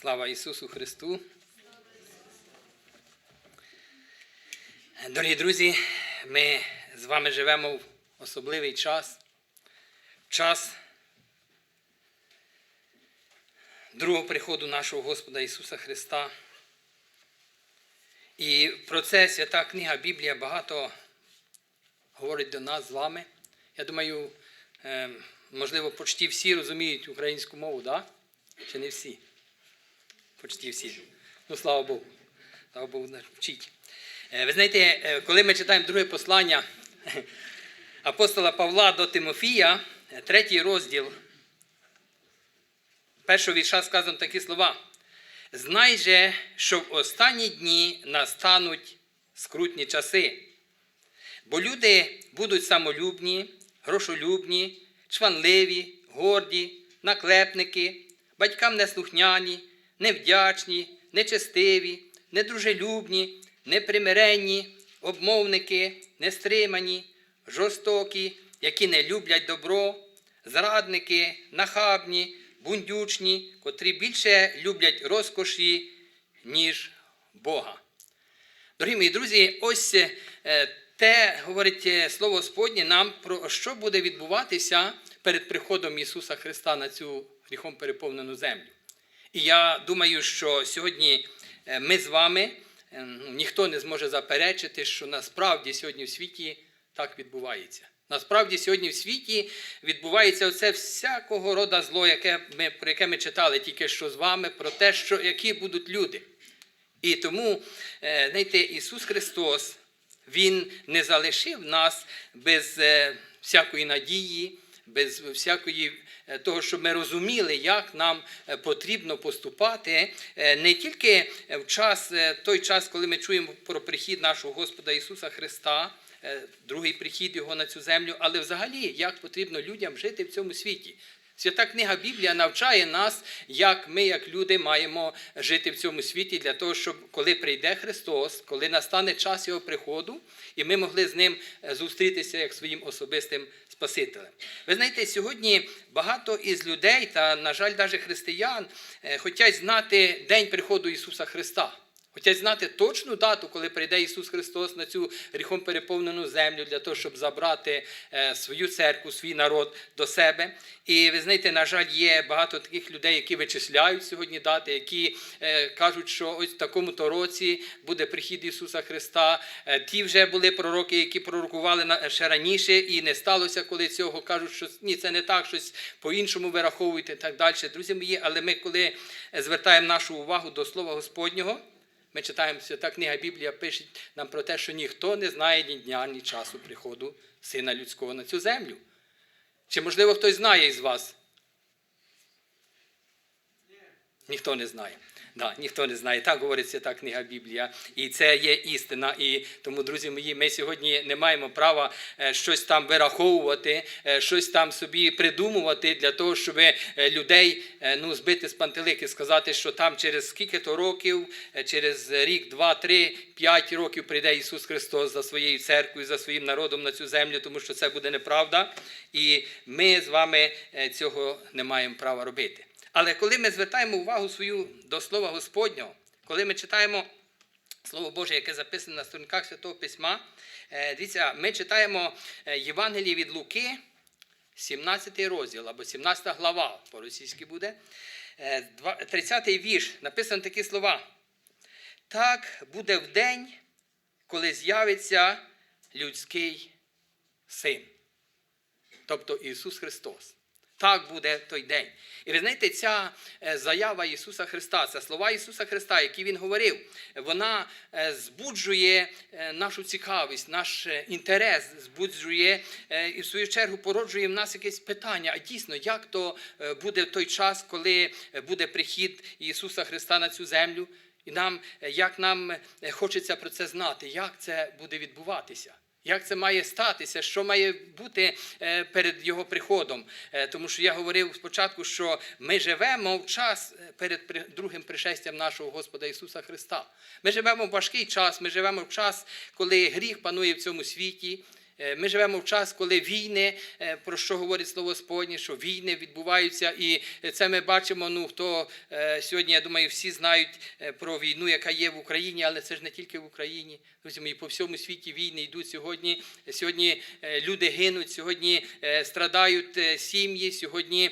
Слава Ісусу Христу. Дорогі друзі, ми з вами живемо в особливий час. Час другого приходу нашого Господа Ісуса Христа. І про це свята книга Біблія багато говорить до нас з вами. Я думаю, е, можливо, почти всі розуміють українську мову, да? Чи не всі? Почти всі. Ну, слава Богу. Слава Богу, вчіть. Е, Ви знаєте, е, коли ми читаємо друге послання апостола Павла до Тимофія, е, третій розділ, першого вірша сказано такі слова. Знай же, що в останні дні настануть скрутні часи. Бо люди будуть самолюбні, грошолюбні, чванливі, горді, наклепники, батькам неслухняні, невдячні, нечестиві, недружелюбні, непримиренні, обмовники, нестримані, жорстокі, які не люблять добро, зрадники, нахабні, бундючні, котрі більше люблять розкоші, ніж Бога. Дорогі мої друзі, ось е, те говорить е, Слово Господнє нам про що буде відбуватися перед приходом Ісуса Христа на цю гріхом переповнену землю. І я думаю, що сьогодні е, ми з вами, е, ну, ніхто не зможе заперечити, що насправді сьогодні в світі так відбувається. Насправді сьогодні в світі відбувається оце всякого рода зло, яке ми, про яке ми читали тільки що з вами, про те, що, які будуть люди. І тому, е, знаєте, Ісус Христос, Він не залишив нас без всякої надії, без всякої е, того, щоб ми розуміли, як нам е, потрібно поступати е, не тільки в час, той час, коли ми чуємо про прихід нашого Господа Ісуса Христа, другий прихід Його на цю землю, але взагалі, як потрібно людям жити в цьому світі. Свята книга Біблія навчає нас, як ми, як люди, маємо жити в цьому світі для того, щоб коли прийде Христос, коли настане час Його приходу, і ми могли з ним зустрітися як своїм особистим Спасителем. Ви знаєте, сьогодні багато із людей, та, на жаль, навіть християн, е, хочуть знати день приходу Ісуса Христа. Хочуть знати точну дату, коли прийде Ісус Христос на цю гріхом переповнену землю для того, щоб забрати е, свою церкву, свій народ до себе. І ви знаєте, на жаль, є багато таких людей, які вичисляють сьогодні дати, які е, кажуть, що ось в такому-то році буде прихід Ісуса Христа. Е, Ті вже були пророки, які пророкували ще раніше, і не сталося, коли цього кажуть, що ні, це не так, щось по-іншому вираховуйте і так далі. Друзі мої, але ми, коли звертаємо нашу увагу до Слова Господнього. Ми читаємо, свята книга Біблія пише нам про те, що ніхто не знає ні дня, ні часу приходу Сина Людського на цю землю. Чи, можливо, хтось знає із вас? Ніхто не знає. Да, ніхто не знає. Так говорить свята книга Біблія. І це є істина. І тому, друзі мої, ми сьогодні не маємо права е, щось там вираховувати, е, щось там собі придумувати для того, щоб е, людей ну, збити з пантелики, сказати, що там через скільки-то років, е, через рік, два, три, п'ять років прийде Ісус Христос за своєю церквою, за своїм народом на цю землю, тому що це буде неправда. І ми з вами цього не маємо права робити. Але коли ми звертаємо увагу свою до Слова Господнього, коли ми читаємо Слово Боже, яке записане на сторінках Святого Письма, е, дивіться, ми читаємо е, Євангеліє від Луки, 17 розділ або 17 глава, по-російськи буде, е, два- 30 вірш, написано такі слова. Так буде в день, коли з'явиться людський син тобто Ісус Христос. Так буде той день. І ви знаєте, ця е, заява Ісуса Христа, це слова Ісуса Христа, які Він говорив, вона е, збуджує е, нашу цікавість, наш інтерес, збуджує і в свою чергу породжує в нас якесь питання. А дійсно, як то буде в той час, коли буде прихід Ісуса Христа на цю землю? І нам, як нам хочеться про це знати, як це буде відбуватися? Як це має статися, що має бути е, перед його приходом? Е, Тому що я говорив спочатку, що ми живемо в час е, перед другим пришестям нашого Господа Ісуса Христа. Ми живемо в важкий час, ми живемо в час, коли гріх панує в цьому світі. Е, Ми живемо в час, коли війни, е, про що говорить слово Господнє, що війни відбуваються, і це ми бачимо. Ну хто е, сьогодні, я думаю, всі знають про війну, яка є в Україні, але це ж не тільки в Україні. Друзі мої, по всьому світі війни йдуть сьогодні. Сьогодні люди гинуть, сьогодні страдають сім'ї, сьогодні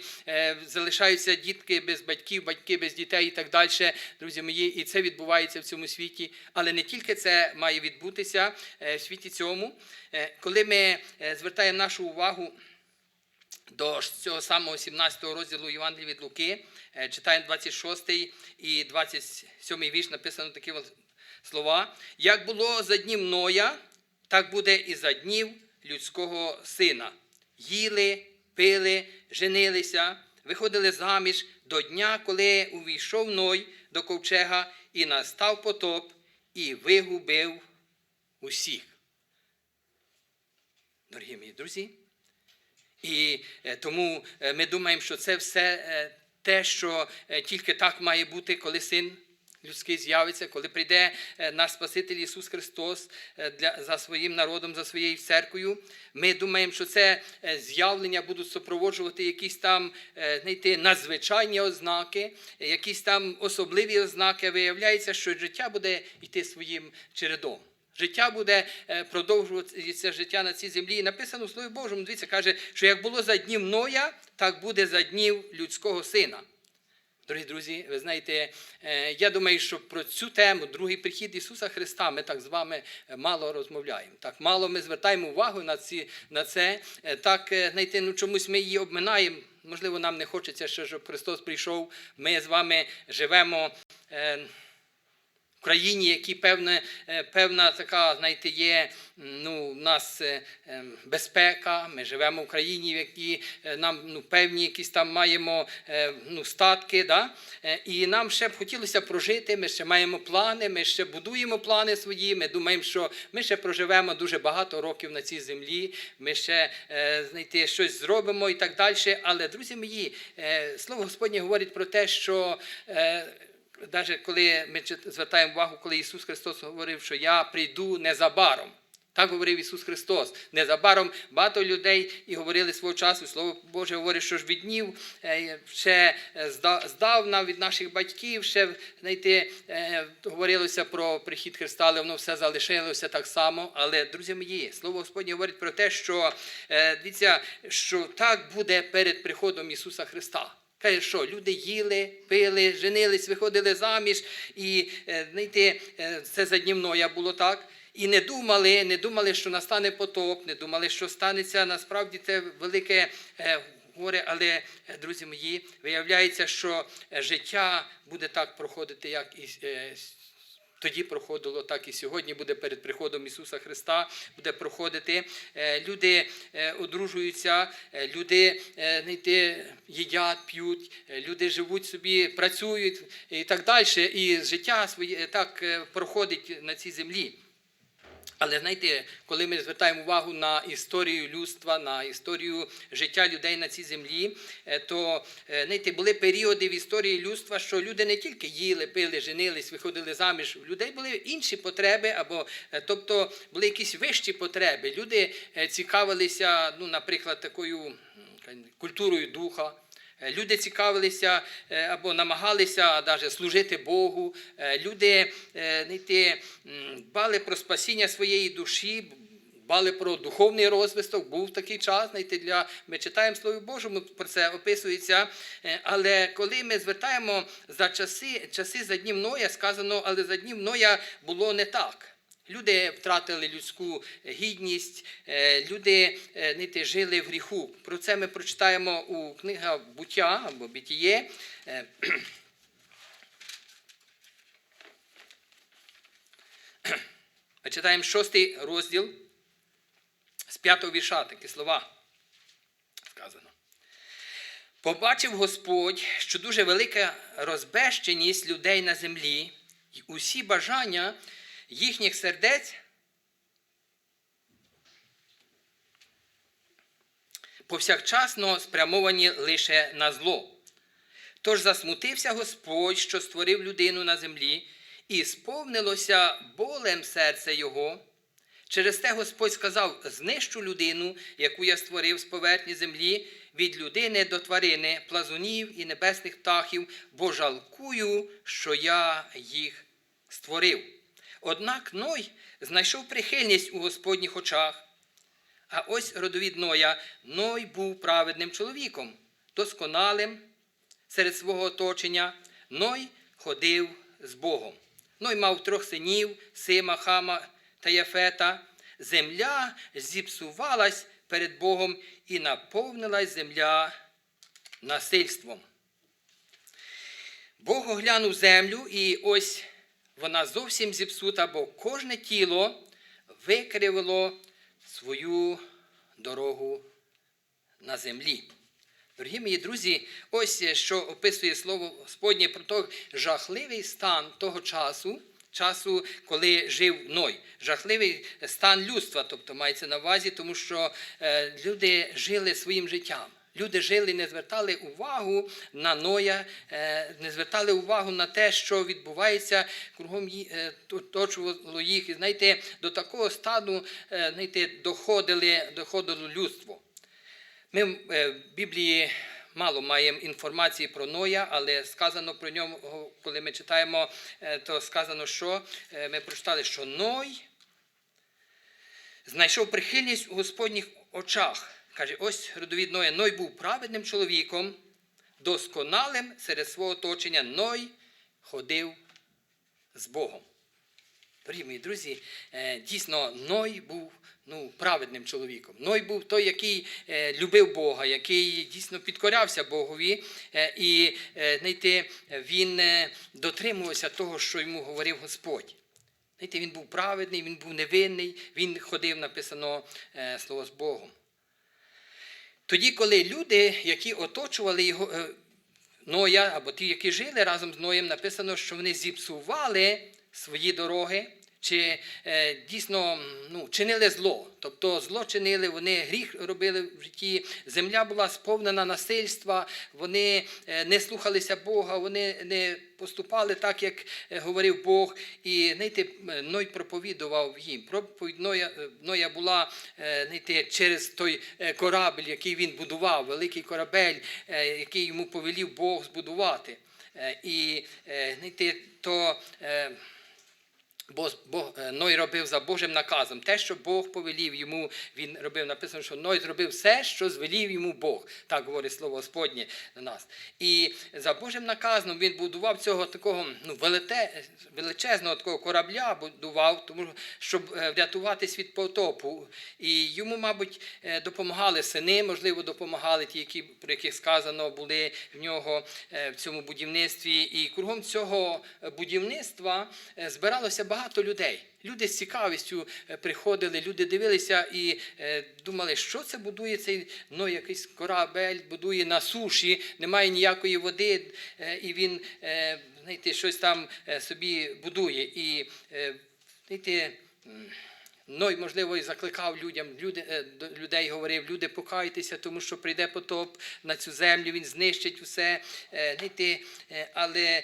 залишаються дітки без батьків, батьки без дітей і так далі. Друзі мої, і це відбувається в цьому світі. Але не тільки це має відбутися в світі цьому. Коли ми е, звертаємо нашу увагу до цього самого 17 розділу Євангелія від Луки, е, читаємо 26 і 27 вірш, написано такі слова. Як було за днів Ноя, так буде і за днів людського сина. Їли, пили, женилися, виходили заміж до дня, коли увійшов Ной до ковчега і настав потоп, і вигубив усіх. Дорогі мої друзі, і е, тому е, ми думаємо, що це все е, те, що тільки так має бути, коли син людський з'явиться, коли прийде наш Спаситель Ісус Христос для, за своїм народом, за своєю церквою. Ми думаємо, що це з'явлення будуть супроводжувати якісь там знаєте, надзвичайні ознаки, якісь там особливі ознаки. Виявляється, що життя буде йти своїм чередом. Життя буде е, продовжуватися життя на цій землі. І написано в Слові Божому, дивіться, каже, що як було за днів Ноя, так буде за днів людського сина. Дорогі друзі, ви знаєте, е, я думаю, що про цю тему, другий прихід Ісуса Христа, ми так з вами е, мало розмовляємо. Так мало ми звертаємо увагу на, ці, на це. Так, знаєте, ну чомусь ми її обминаємо. Можливо, нам не хочеться щоб Христос прийшов. Ми з вами живемо. В країні, які певне, е, певна така, знаєте, є ну, в нас е, е, безпека. Ми живемо в країні, в якій е, нам ну, певні якісь там маємо ну, статки. Да? І нам ще б хотілося прожити. Ми ще маємо плани, ми ще будуємо плани свої. Ми думаємо, що ми ще проживемо дуже багато років на цій землі. Ми ще знаєте, щось зробимо і так далі. Але, друзі мої, слово Господнє говорить про те, що. Навіть коли ми звертаємо увагу, коли Ісус Христос говорив, що я прийду незабаром. Так говорив Ісус Христос. Незабаром багато людей і говорили свого часу. Слово Боже говорить, що ж від днів е, ще е, зда- здавна від наших батьків, ще знаєте, е, говорилося про прихід Христа, але воно все залишилося так само. Але, друзі мої, слово Господнє говорить про те, що дивіться, що так буде перед приходом Ісуса Христа. Каже, що люди їли, пили, женились, виходили заміж, і е, знаєте, е, це за днівноя було так. І не думали, не думали, що настане потоп, не думали, що станеться насправді це велике е, горе. Але, друзі мої, виявляється, що життя буде так проходити, як і тоді проходило, так і сьогодні буде перед приходом Ісуса Христа, буде проходити. Е, Люди е, одружуються, е, люди знаєте, їдять, п'ють, люди живуть собі, працюють і так далі. І життя своє так проходить на цій землі. Але знаєте, коли ми звертаємо увагу на історію людства, на історію життя людей на цій землі, е, то е, знаєте, були періоди в історії людства, що люди не тільки їли, пили, женились, виходили заміж. У людей були інші потреби, або е, тобто були якісь вищі потреби. Люди цікавилися, ну, наприклад, такою культурою духа. Е, Люди цікавилися е, або намагалися навіть служити Богу. Е, Люди знаєте, дбали про спасіння своєї душі, дбали про духовний розвиток. Був такий час, знаєте, для ми читаємо Слово Божому, про це описується. Але коли ми звертаємо за часи, часи за днів Ноя, сказано, але за днів Ноя було не так. Люди втратили людську гідність, е, люди е, знаєте, жили в гріху. Про це ми прочитаємо у книгах буття або бітіє. Е, Ми читаємо шостий розділ з п'ятого вірша, такі слова сказано. Побачив Господь, що дуже велика розбещеність людей на землі, і усі бажання їхніх сердець повсякчасно спрямовані лише на зло. Тож засмутився Господь, що створив людину на землі, і сповнилося болем серце його Через те Господь сказав: знищу людину, яку я створив з поверхні землі, від людини до тварини, плазунів і небесних птахів, бо жалкую, що я їх створив. Однак Ной знайшов прихильність у Господніх очах. А ось родовід Ноя. Ной був праведним чоловіком, досконалим серед свого оточення. Ной ходив з Богом. Ной мав трьох синів Сима, Хама та Яфета. Земля зіпсувалась перед Богом і наповнилась земля насильством. Бог оглянув землю, і ось вона зовсім зіпсута, бо кожне тіло викривило свою дорогу на землі. Дорогі мої друзі, ось що описує слово Господнє про той жахливий стан того часу, часу, коли жив Ной. Жахливий стан людства, тобто мається на увазі, тому що е, люди жили своїм життям. Люди жили, не звертали увагу на Ноя, е, не звертали увагу на те, що відбувається кругом е, оточувало їх. І знаєте, до такого стану е, знаєте, доходили, доходило людство. Ми в Біблії мало маємо інформації про Ноя, але сказано про нього, коли ми читаємо, то сказано, що ми прочитали, що Ной знайшов прихильність у Господніх очах. Каже, ось родовід Ноя. Ной був праведним чоловіком, досконалим серед свого оточення. Ной ходив з Богом. Дорогі мої друзі, е, дійсно, Ной був ну, праведним чоловіком. Ной був той, який е, любив Бога, який дійсно підкорявся Богові, е, і знаєте, він дотримувався того, що йому говорив Господь. Знаєте, він був праведний, він був невинний, він ходив, написано слово з Богом. Тоді, коли люди, які оточували його, е, Ноя, або ті, які жили разом з Ноєм, написано, що вони зіпсували свої дороги, чи е, дійсно ну, чинили зло. Тобто зло чинили, вони гріх робили в житті, земля була сповнена насильства, вони е, не слухалися Бога, вони не поступали так, як е, говорив Бог. І знаєте, е, Ной проповідував їм. Проповідь Ноя, Ноя була знаєте, через той корабель, який він будував, великий корабель, який йому повелів Бог збудувати. І знаєте, то. Бо Бог, е, Ной робив за Божим наказом. Те, що Бог повелів йому, він робив. Написано, що Ной зробив все, що звелів йому Бог. Так говорить слово Господнє до нас. І за Божим наказом він будував цього такого ну, величезного такого корабля, будував, тому щоб е, врятуватись від потопу. І йому, мабуть, е, допомагали сини, можливо, допомагали ті, які, про яких сказано були в нього в цьому будівництві. І кругом цього будівництва збиралося багато людей. Люди з цікавістю е, приходили, люди дивилися і е, думали, що це будує цей ну, якийсь корабель, будує на суші, немає ніякої води, е, і він знаєте, щось там собі будує. І знаєте, м, Ной, можливо, і закликав людям, люди, е, людей говорив, люди, покайтеся, тому що прийде потоп на цю землю, він знищить усе. Е, знаєте, е, Але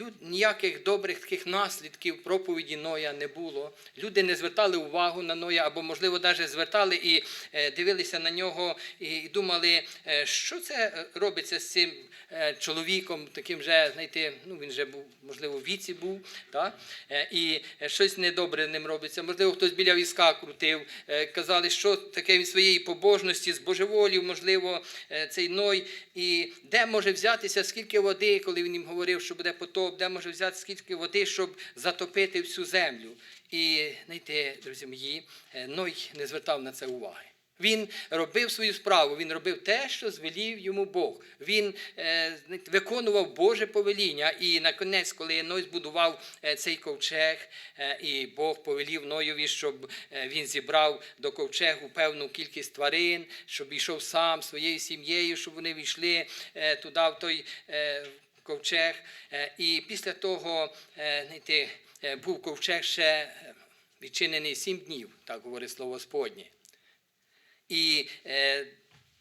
люд, ніяких добрих таких наслідків проповіді Ноя не було. Люди не звертали увагу на Ноя, або, можливо, навіть звертали і дивилися на нього і думали, що це робиться з цим чоловіком, таким же, знаєте, ну він вже був, можливо, в віці був, так? Е, і щось недобре ним робиться. Можливо, хтось біля візка крутив, е, казали, що таке він своєї побожності, з божеволів, можливо, е, цей Ной, і де може взятися скільки води, коли він їм говорив, що буде потоп, де може взяти скільки води, щоб затопити всю землю. І знаєте, друзі мої, е, Ной не звертав на це уваги. Він робив свою справу, він робив те, що звелів йому Бог. Він е, виконував Боже повеління. І на кінець, коли Ной збудував е, цей ковчег, е, і Бог повелів Ноєві, щоб е, він зібрав до ковчегу певну кількість тварин, щоб йшов сам своєю сім'єю, щоб вони війшли е, туди, в той е, ковчег. Е, І після того е, знаєте, е, був ковчег ще відчинений сім днів, так говорить слово Господнє. І е,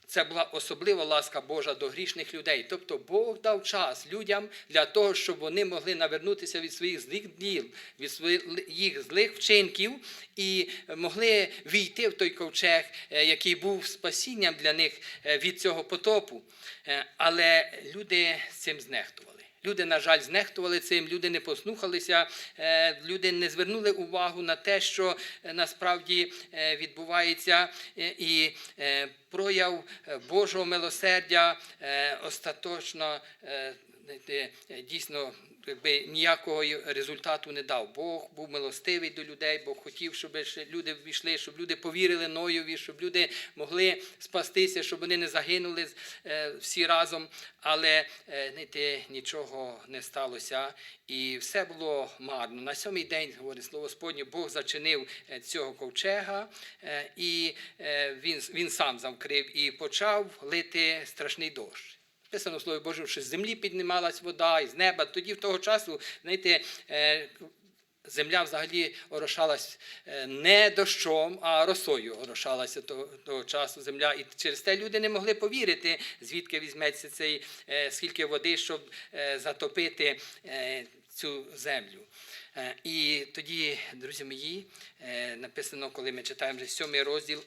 Це була особлива ласка Божа до грішних людей. Тобто Бог дав час людям для того, щоб вони могли навернутися від своїх злих діл, від своїх злих вчинків і могли війти в той ковчег, е, який був спасінням для них е, від цього потопу. Е, Але люди цим знехтували. Люди, на жаль, знехтували цим, люди не послухалися, е, люди не звернули увагу на те, що е, насправді е, відбувається, і прояв Божого милосердя остаточно дійсно якби ніякого результату не дав. Бог був милостивий до людей, Бог хотів, щоб люди ввійшли, щоб люди повірили Ноєві, щоб люди могли спастися, щоб вони не загинули е, всі разом. Але е, знаєте, нічого не сталося, і все було марно. На сьомий день, говорить слово Господнє, Бог зачинив е, цього ковчега, е, і е, він, він сам завкрив і почав лити страшний дощ. Написано в Слові Божому, що з землі піднімалась вода, і з неба. Тоді в того часу, знаєте, е, земля взагалі орошалась е, не дощом, а росою орошалася того, того часу земля. І через те люди не могли повірити, звідки візьметься цей е, скільки води, щоб затопити цю землю. І тоді, друзі мої, написано, коли ми читаємо вже сьомий розділ.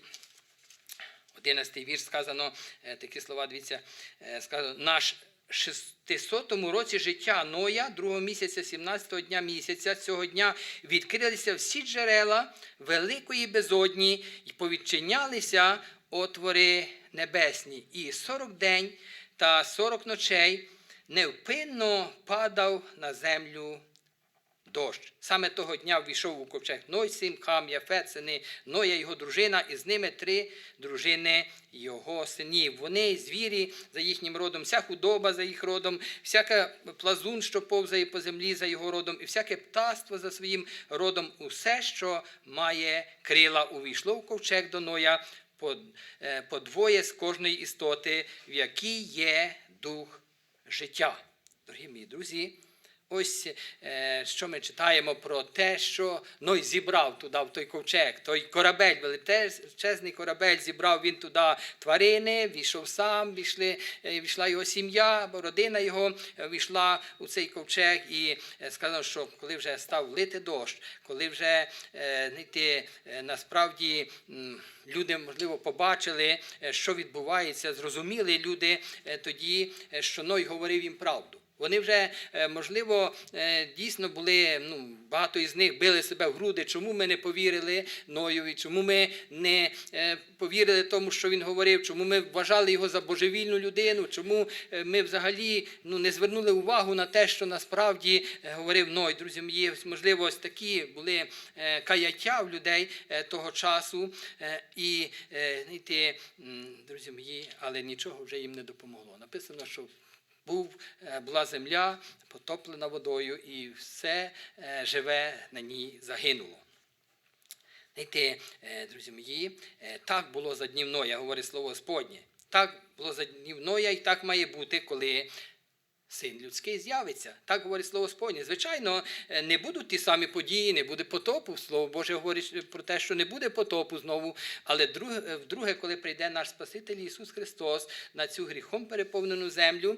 11 вірш сказано е, такі слова, дивіться, е, сказано, наш 600 році життя Ноя, другого місяця, 17-го дня місяця, цього дня відкрилися всі джерела великої безодні і повідчинялися отвори небесні. І 40 день та 40 ночей невпинно падав на землю дощ. Саме того дня ввійшов у ковчег Ной, син Хам, Яфет, сини Ноя, його дружина, і з ними три дружини його синів. Вони звірі за їхнім родом, вся худоба за їх родом, всяка плазун, що повзає по землі за його родом, і всяке птаство за своїм родом, усе, що має крила, увійшло в ковчег до Ноя по, е, по двоє з кожної істоти, в якій є дух життя. Дорогі мої друзі, ось е, що ми читаємо про те, що Ной зібрав туди, в той ковчег, той корабель, величезний корабель, зібрав він туди тварини, війшов сам, війшли, е, війшла його сім'я, або родина його е, війшла у цей ковчег і сказано, що коли вже став лити дощ, коли вже знаєте, насправді. Люди, можливо, побачили, що відбувається, зрозуміли люди тоді, що Ной говорив їм правду. Вони вже, е, можливо, е, дійсно були, ну, багато із них били себе в груди, чому ми не повірили Ноєві, чому ми не е, повірили тому, що він говорив, чому ми вважали його за божевільну людину, чому ми взагалі ну, не звернули увагу на те, що насправді говорив Ной. Друзі мої, можливо, ось такі були каяття в людей того часу. І, знаєте, друзі мої, але нічого вже їм не допомогло. Написано, що був, е, була земля потоплена водою, і все е, живе на ній загинуло. Знаєте, е, друзі мої, так було за днів Ноя, говорить слово Господнє. Так було за днів Ноя, і так має бути, коли син людський з'явиться. Так говорить слово Господнє. Звичайно, е, не будуть ті самі події, не буде потопу. Слово Боже говорить про те, що не буде потопу знову. Але е, вдруге, коли прийде наш Спаситель Ісус Христос на цю гріхом переповнену землю,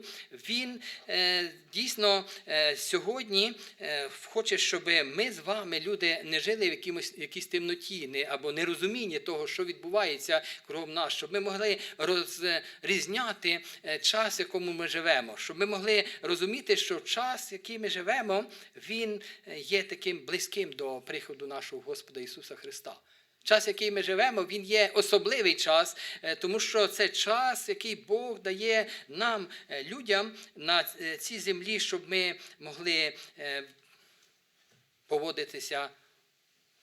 Він е, дійсно е, сьогодні е, хоче, щоб ми з вами, люди, не жили в якимось, якійсь темноті або нерозумінні того, що відбувається кругом нас, щоб ми могли розрізняти е, час, в якому ми живемо, щоб ми могли розуміти, що час, який ми живемо, він е, є таким близьким до приходу нашого Господа Ісуса Христа. Час, який ми живемо, він є особливий час, е, тому що це час, який Бог дає нам, е, людям на цій землі, щоб ми могли поводитися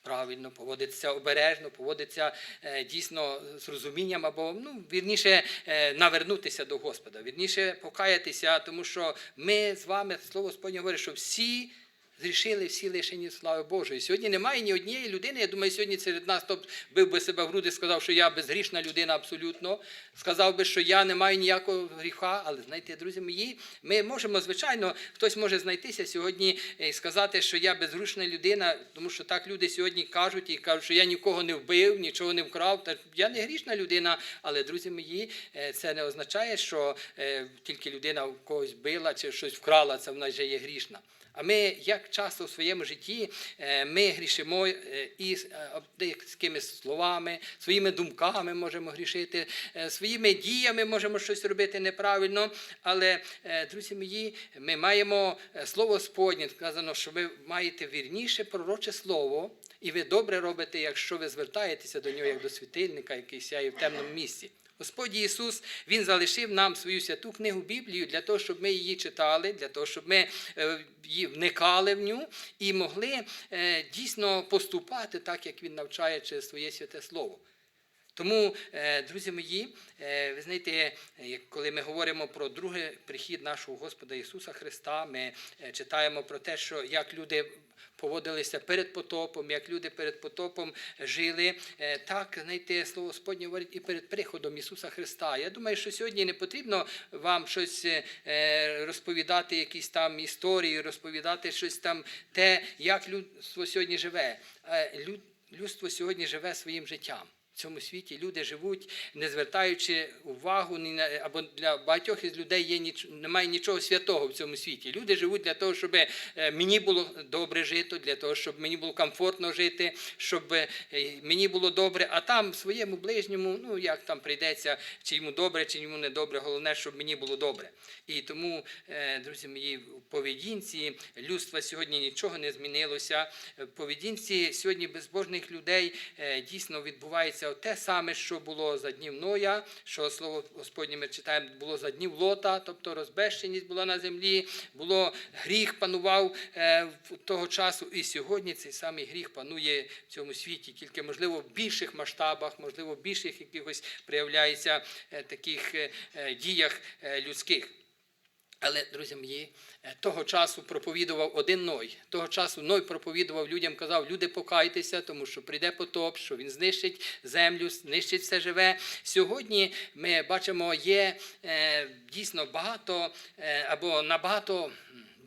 правильно, поводитися обережно, поводитися е, дійсно з розумінням, або ну, вірніше е, навернутися до Господа, вірніше покаятися, тому що ми з вами, слово Господнє говорить, що всі зрішили всі лишені слави Божої. Сьогодні немає ні однієї людини. Я думаю, сьогодні серед нас хто бив би себе в груди, сказав, що я безгрішна людина абсолютно. Сказав би, що я не маю ніякого гріха. Але знаєте, друзі мої, ми можемо, звичайно, хтось може знайтися сьогодні і сказати, що я безгрішна людина, тому що так люди сьогодні кажуть і кажуть, що я нікого не вбив, нічого не вкрав. Та я не грішна людина, але друзі мої, е, це не означає, що е, тільки людина в когось била чи щось вкрала, це вона вже є грішна. А ми як часто в своєму житті е, ми грішимо е, і е, деякими словами, своїми думками можемо грішити, своїми діями можемо щось робити неправильно. Але, друзі мої, ми маємо слово Господнє, сказано, що ви маєте вірніше пророче слово, і ви добре робите, якщо ви звертаєтеся до нього як до світильника, який сяє в темному місці. Господь Ісус Він залишив нам свою святу книгу Біблію для того, щоб ми її читали, для того, щоб ми е, її вникали в ню і могли е, дійсно поступати так, як Він навчає через своє святе Слово. Тому, е, друзі мої, е, ви знаєте, коли ми говоримо про другий прихід нашого Господа Ісуса Христа, ми е, читаємо про те, що як люди поводилися перед потопом, як люди перед потопом жили, так знаєте, слово Господнє говорить і перед приходом Ісуса Христа. Я думаю, що сьогодні не потрібно вам щось розповідати, якісь там історії, розповідати щось там, те, як людство сьогодні живе. Людство сьогодні живе своїм життям. Цьому світі люди живуть, не звертаючи увагу або для багатьох із людей є ніч, немає нічого святого в цьому світі. Люди живуть для того, щоб е, мені було добре жити, для того, щоб мені було комфортно жити, щоб е, мені було добре. А там своєму ближньому, ну як там прийдеться, чи йому добре, чи йому не добре. Головне, щоб мені було добре. І тому, е, друзі мої, в поведінці людства сьогодні нічого не змінилося. В поведінці сьогодні безбожних людей дійсно відбувається те саме, що було за днів Ноя, що слово Господнє ми читаємо, було за днів Лота, тобто розбещеність була на землі, було гріх панував е, того часу. І сьогодні цей самий гріх панує в цьому світі, тільки можливо в більших масштабах, можливо, в більших якихось проявляється е, таких е, е, діях е, людських. Але, друзі мої, е, того часу проповідував один Ной. Того часу Ной проповідував людям, казав, люди покайтеся, тому що прийде потоп, що він знищить землю, знищить все живе. Сьогодні ми бачимо, є е, дійсно багато е, або набагато.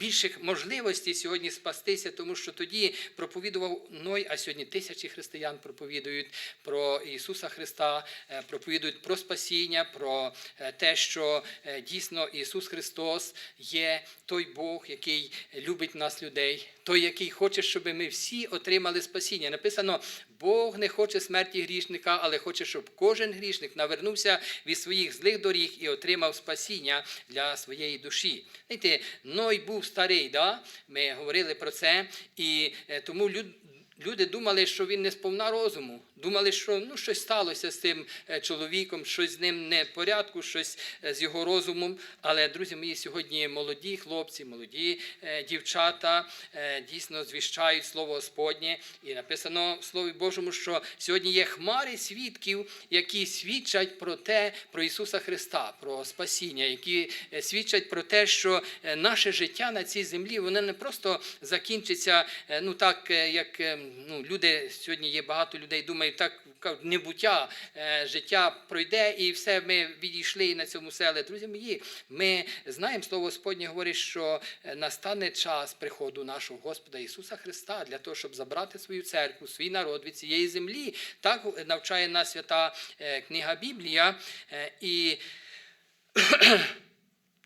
Більших можливостей сьогодні спастися, тому що тоді проповідував Ной, а сьогодні тисячі християн проповідують про Ісуса Христа, е, проповідують про спасіння, про е, те, що е, дійсно Ісус Христос є той Бог, який любить нас людей, той, який хоче, щоб ми всі отримали спасіння. Написано, Бог не хоче смерті грішника, але хоче, щоб кожен грішник навернувся від своїх злих доріг і отримав спасіння для своєї душі. Знаєте, Ной був старий, да? ми говорили про це, і е, тому люд. Люди думали, що він не сповна розуму. Думали, що ну, щось сталося з цим е, чоловіком, щось з ним не в порядку, щось е, з його розумом. Але, друзі мої, сьогодні молоді хлопці, молоді е, дівчата дійсно звіщають Слово Господнє. І написано в Слові Божому, що сьогодні є хмари свідків, які свідчать про те, про Ісуса Христа, про спасіння, які свідчать про те, що наше життя на цій землі воно не просто закінчиться, ну так як ну, люди сьогодні є багато людей, думають, так небуття, е, життя пройде і все, ми відійшли на цьому селі. Друзі мої, ми знаємо, слово Господнє говорить, що е, настане час приходу нашого Господа Ісуса Христа для того, щоб забрати свою церкву, свій народ від цієї землі. Так навчає нас свята е, книга Біблія. Е, І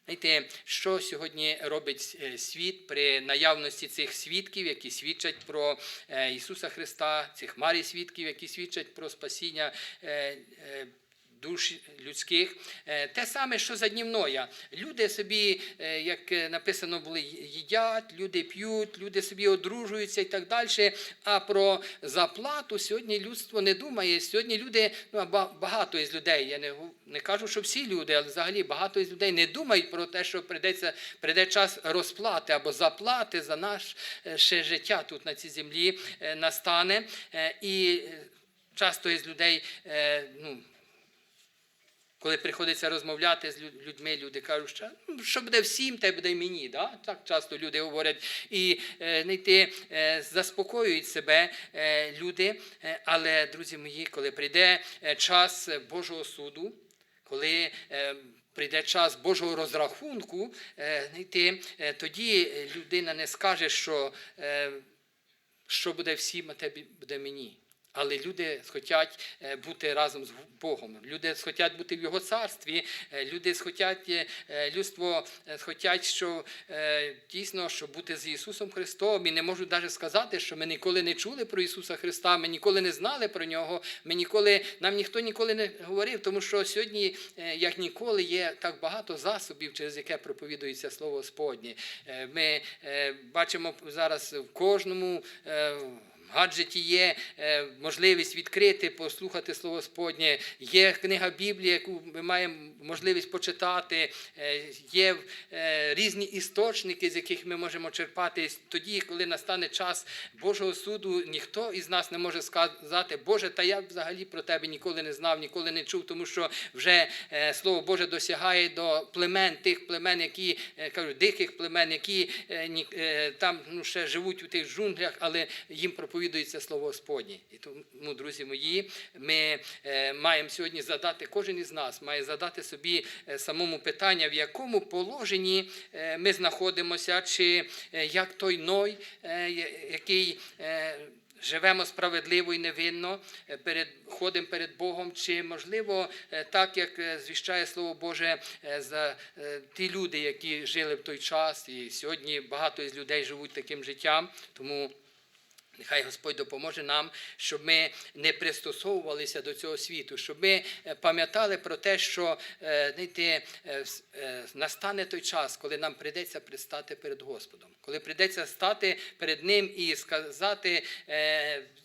Знаєте, що сьогодні робить е, світ при наявності цих свідків, які свідчать про е, Ісуса Христа, цих марій свідків, які свідчать про спасіння е, душ людських. Е, Те саме, що за днів Ноя. Люди собі, е, як е, написано, були їдять, люди п'ють, люди собі одружуються і так далі. А про заплату сьогодні людство не думає. Сьогодні люди, ну ба- багато із людей, я не, не кажу, що всі люди, але взагалі багато із людей не думають про те, що прийдеться, прийде час розплати або заплати за наше життя тут на цій землі настане. І часто із людей, ну, коли приходиться розмовляти з людьми, люди кажуть, що «Ну, що буде всім, те буде й мені. Да? Так часто люди говорять і е, знайти, е, заспокоюють себе е, люди. Але, друзі мої, коли прийде час Божого суду, коли прийде час Божого розрахунку, знайти, тоді людина не скаже, що. що буде всім, а те буде мені. Але люди схотять е, бути разом з Богом. Люди схотять бути в Його царстві. е, Люди схотять, е, людство схотять, що дійсно, щоб бути з Ісусом Христом. І не можуть навіть сказати, що ми ніколи не чули про Ісуса Христа, ми ніколи не знали про нього. Ми ніколи, нам ніхто ніколи не говорив, тому що сьогодні, як ніколи, є так багато засобів, через яке проповідується Слово Господнє. Ми бачимо зараз в кожному. Гаджеті є е, можливість відкрити, послухати Слово Господнє, є книга Біблії, яку ми маємо можливість почитати, е, є е, різні істочники, з яких ми можемо черпати. Тоді, коли настане час Божого суду, ніхто із нас не може сказати, Боже, та я взагалі про тебе ніколи не знав, ніколи не чув, тому що вже Слово Боже досягає до племен, тих племен, які кажуть, диких племен, які там ну, ще живуть у тих джунглях, але їм проповідується Слово Господнє. І тому, друзі мої, ми е, маємо сьогодні задати, кожен із нас має задати собі е, самому питання, в якому положенні е, ми знаходимося, чи як той Ной, який. Живемо справедливо і невинно, перед, ходимо перед Богом, чи можливо, так як звіщає Слово Боже за ті люди, які жили в той час, і сьогодні багато із людей живуть таким життям. Тому Нехай Господь допоможе нам, щоб ми не пристосовувалися до цього світу, щоб ми е, пам'ятали про те, що е, знаєте, е, настане той час, коли нам прийдеться предстати перед Господом, коли прийдеться стати перед Ним і сказати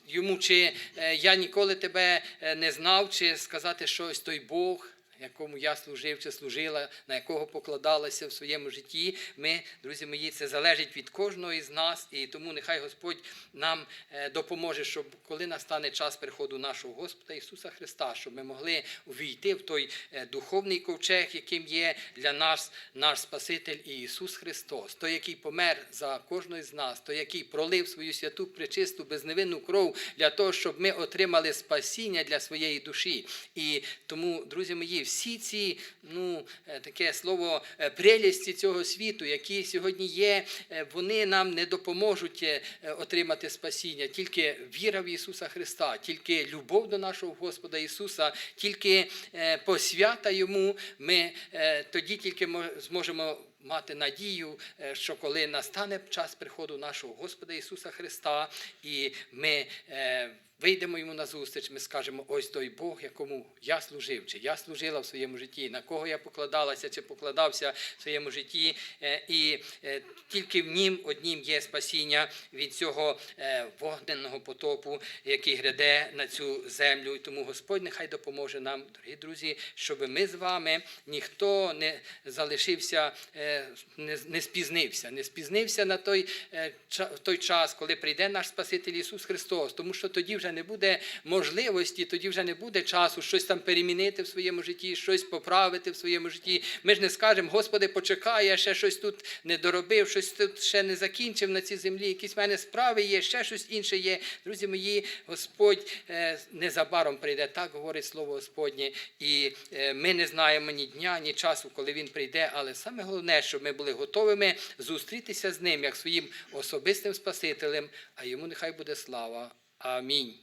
йому, чи я ніколи тебе не знав, чи сказати щось той Бог якому я служив чи служила, на якого покладалася в своєму житті. Ми, друзі мої, це залежить від кожного із нас, і тому нехай Господь нам е, допоможе, щоб коли настане час приходу нашого Господа Ісуса Христа, щоб ми могли увійти в той е, духовний ковчег, яким є для нас наш Спаситель і Ісус Христос, той, який помер за кожного з нас, той, який пролив свою святу, пречисту, безневинну кров для того, щоб ми отримали спасіння для своєї душі. І тому, друзі мої, всі ці, ну, е, таке слово е, прелісті цього світу, які сьогодні є, е, вони нам не допоможуть отримати спасіння. Тільки віра в Ісуса Христа, тільки любов до нашого Господа Ісуса, тільки посвята Йому, ми тоді тільки мо- зможемо мати надію, що коли настане час приходу нашого Господа Ісуса Христа, і ми вийдемо йому на зустріч, ми скажемо, ось той Бог, якому я служив, чи я служила в своєму житті, на кого я покладалася, чи покладався в своєму житті, Е, і е, тільки в нім однім є спасіння від цього е, вогненного потопу, який гряде на цю землю. І тому Господь нехай допоможе нам, дорогі друзі, щоб ми з вами ніхто не залишився, не, спізнився, не спізнився на той, той час, коли прийде наш Спаситель Ісус Христос, тому що тоді вже не буде можливості, тоді вже не буде часу щось там перемінити в своєму житті, щось поправити в своєму житті. Ми ж не скажемо, Господи, почекай, я ще щось тут не доробив, щось тут ще не закінчив на цій землі, якісь в мене справи є, ще щось інше є. Друзі мої, Господь е, незабаром прийде, так говорить Слово Господнє. І е, ми не знаємо ні дня, ні часу, коли Він прийде, але саме головне, щоб ми були готовими зустрітися з ним як своїм особистим Спасителем, а йому нехай буде слава. Амінь.